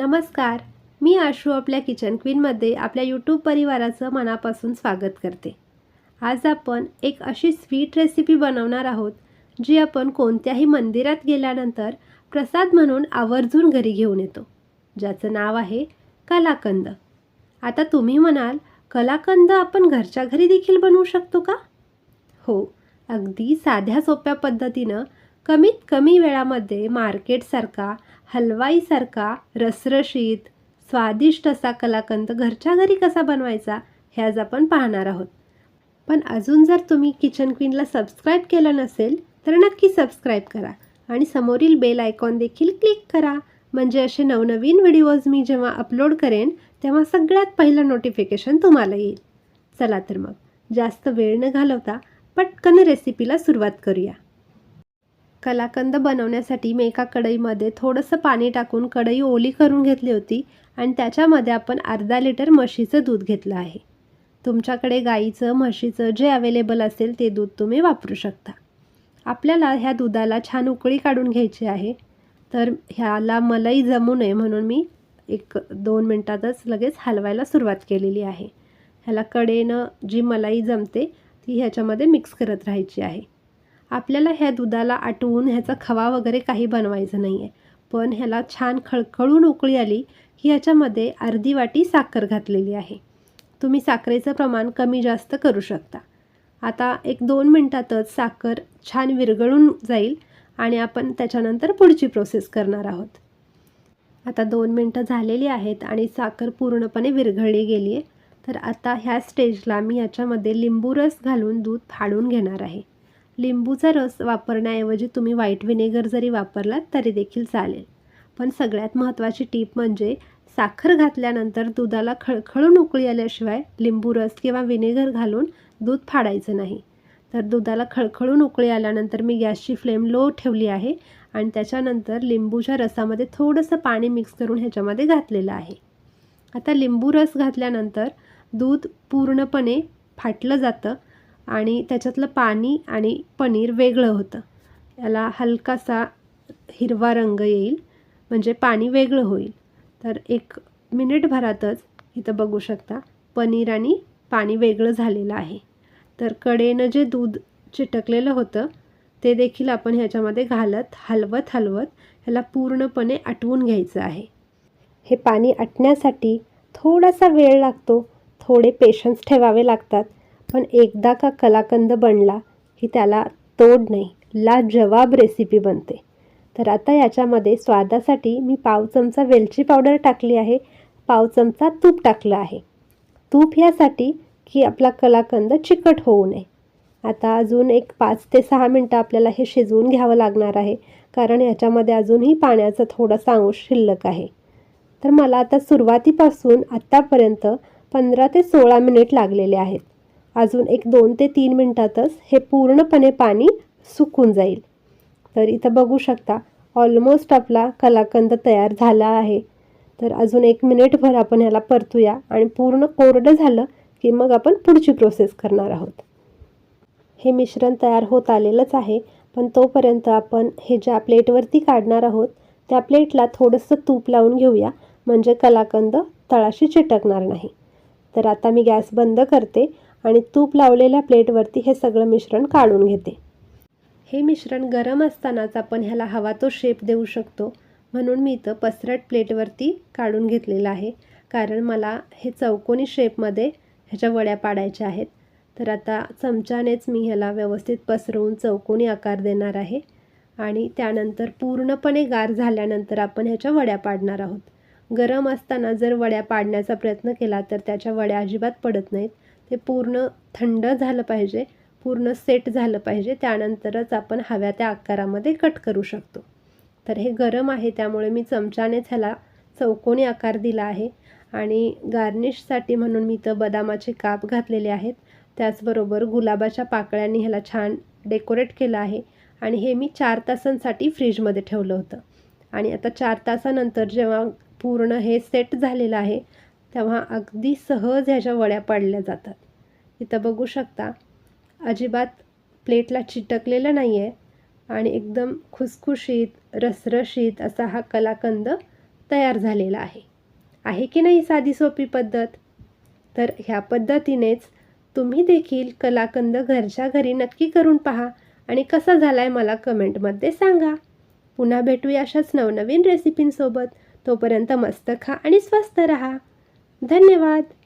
नमस्कार. मी आशू आपल्या किचन क्वीनमध्ये आपल्या यूट्यूब परिवाराचं मनापासून स्वागत करते. आज आपण एक अशी स्वीट रेसिपी बनवणार आहोत जी आपण कोणत्याही मंदिरात गेल्यानंतर प्रसाद म्हणून आवर्जून घरी घेऊन येतो. ज्याचं नाव आहे कलाकंद. आता तुम्ही म्हणाल कलाकंद आपण घरच्या घरी देखील बनवू शकतो का? हो अगदी साध्या सोप्या पद्धतीनं कमीत कमी वेळामध्ये मार्केटसारखा हलवाईसारखा रसरशीत स्वादिष्ट असा कलाकंद घरच्या घरी कसा बनवायचा हे आज आपण पाहणार आहोत. पण अजून जर तुम्ही किचन क्वीनला सबस्क्राईब केलं नसेल तर नक्की सबस्क्राईब करा आणि समोरील बेल आयकॉन देखील क्लिक करा. म्हणजे असे नवनवीन व्हिडिओज मी जेव्हा अपलोड करेन तेव्हा सगळ्यात पहिलं नोटिफिकेशन तुम्हाला येईल. चला तर मग जास्त वेळ न घालवता पटकन रेसिपीला सुरुवात करूया. कलाकंद बनवण्यासाठी मी एका कढईमध्ये थोडंसं पाणी टाकून कढई ओली करून घेतली होती आणि त्याच्यामध्ये आपण अर्धा लिटर म्हशीचं दूध घेतलं आहे. तुमच्याकडे गाईचं म्हशीचं जे अवेलेबल असेल ते दूध तुम्ही वापरू शकता. आपल्याला ह्या दुधाला छान उकळी काढून घ्यायची आहे. तर ह्याला मलाई जमू नये म्हणून मी एक दोन मिनटातच लगेच हलवायला सुरुवात केलेली आहे. ह्याला कडेनं जी मलाई जमते ती ह्याच्यामध्ये मिक्स करत राहायची आहे. आपल्याला ह्या दुधाला आटवून ह्याचा खवा वगैरे काही बनवायचं नाही आहे पण ह्याला छान खळखळून उकळी आली की ह्याच्यामध्ये अर्धी वाटी साखर घातलेली आहे. तुम्ही साखरेचं प्रमाण कमी जास्त करू शकता. आता एक दोन मिनटातच साखर छान विरघळून जाईल आणि आपण त्याच्यानंतर पुढची प्रोसेस करणार आहोत. आता दोन मिनटं झालेली आहेत आणि साखर पूर्णपणे विरघळली गेली आहे तर आता ह्या स्टेजला मी याच्यामध्ये लिंबू रस घालून दूध फाडून घेणार आहे. लिंबूचा रस वापरण्याऐवजी तुम्ही व्हाईट विनेगर जरी वापरलात तरी देखील चालेल. पण सगळ्यात महत्त्वाची टीप म्हणजे साखर घातल्यानंतर दुधाला खळखळून उकळी आल्याशिवाय लिंबू रस किंवा विनेगर घालून दूध फाडायचं नाही. तर दुधाला खळखळून उकळी आल्यानंतर मी गॅसची फ्लेम लो ठेवली आहे आणि त्याच्यानंतर लिंबूच्या रसामध्ये थोडंसं पाणी मिक्स करून ह्याच्यामध्ये घातलेलं आहे. आता लिंबू रस घातल्यानंतर दूध पूर्णपणे फाटलं जातं आणि त्याच्यातलं पाणी आणि पनीर वेगळं होतं. याला हलकासा हिरवा रंग येईल म्हणजे पाणी वेगळं होईल. तर एक मिनिटभरातच इथं बघू शकता पनीर आणि पाणी वेगळं झालेलं आहे. तर कडेनं जे दूध चिटकलेलं होतं ते देखील आपण ह्याच्यामध्ये घालत हलवत हलवत ह्याला पूर्णपणे आटवून घ्यायचं आहे. हे पाणी आटण्यासाठी थोडासा वेळ लागतो थोडे पेशन्स ठेवावे लागतात. पण एकदा का कलाकंद बनला की त्याला तोड नाही ला जवाब रेसिपी बनते. तर आता याच्यामध्ये स्वादासाठी मी पाव चमचा वेलची पावडर टाकली आहे. पाव चमचा तूप टाकलं आहे. तूप यासाठी की आपला कलाकंद चिकट होऊ नये. आता अजून एक पाच ते सहा मिनटं आपल्याला हे शिजवून घ्यावं लागणार आहे कारण याच्यामध्ये अजूनही पाण्याचा थोडासा अंश शिल्लक आहे. तर मला आता सुरुवातीपासून आत्तापर्यंत पंधरा ते सोळा मिनिट लागलेले आहेत. अजून एक दोन ते तीन मिनटातच हे पूर्णपणे पाणी सुकून जाईल. तर इथं बघू शकता ऑलमोस्ट आपला कलाकंद तयार झाला आहे. तर अजून एक मिनिटभर आपण ह्याला परतूया आणि पूर्ण कोरडं झालं की मग आपण पुढची प्रोसेस करणार आहोत. हे मिश्रण तयार होत आलेलंच आहे पण तोपर्यंत आपण हे ज्या प्लेटवरती काढणार आहोत त्या प्लेटला थोडंसं तूप लावून घेऊया म्हणजे कलाकंद तळाशी चिटकणार नाही. तर आता मी गॅस बंद करते आणि तूप लावलेल्या प्लेटवरती हे सगळं मिश्रण काढून घेते. हे मिश्रण गरम असतानाच आपण ह्याला हवा तो शेप देऊ शकतो. म्हणून मी इथं पसरट प्लेटवरती काढून घेतलेलं आहे. कारण मला हे चौकोनी शेपमध्ये ह्याच्या वड्या पाडायच्या आहेत. तर आता चमच्यानेच मी ह्याला व्यवस्थित पसरवून चौकोनी आकार देणार आहे. आणि त्यानंतर पूर्णपणे गार झाल्यानंतर आपण ह्याच्या वड्या पाडणार आहोत. गरम असताना जर वड्या पाडण्याचा प्रयत्न केला तर त्याच्या वड्या अजिबात पडत नाहीत. ते पूर्ण थंड झालं पाहिजे पूर्ण सेट झालं पाहिजे त्यानंतरच आपण हव्या त्या आकारामध्ये कट करू शकतो. तर हे गरम आहे त्यामुळे मी चमच्यानेच ह्याला चौकोनी आकार दिला आहे आणि गार्निशसाठी म्हणून मी इथं बदामाचे काप घातलेले आहेत. त्याचबरोबर गुलाबाच्या पाकळ्यांनी ह्याला छान डेकोरेट केलं आहे आणि हे मी चार तासांसाठी फ्रीजमध्ये ठेवलं होतं. आणि आता चार तासानंतर जेव्हा पूर्ण हे सेट झालेलं आहे तेव्हा अगदी सहज ह्याच्या वड्या पाडल्या जातात. इथं बघू शकता अजिबात प्लेटला चिटकलेलं नाही आहे आणि एकदम खुसखुशीत रसरशीत असा हा कलाकंद तयार झालेला आहे. आहे की नाही साधी सोपी पद्धत? तर ह्या पद्धतीनेच तुम्ही देखील कलाकंद घरच्या घरी नक्की करून पहा आणि कसा झाला आहे मला कमेंटमध्ये सांगा. पुन्हा भेटूया अशाच नवनवीन रेसिपींसोबत. तोपर्यंत मस्त खा आणि स्वस्त रहा. धन्यवाद.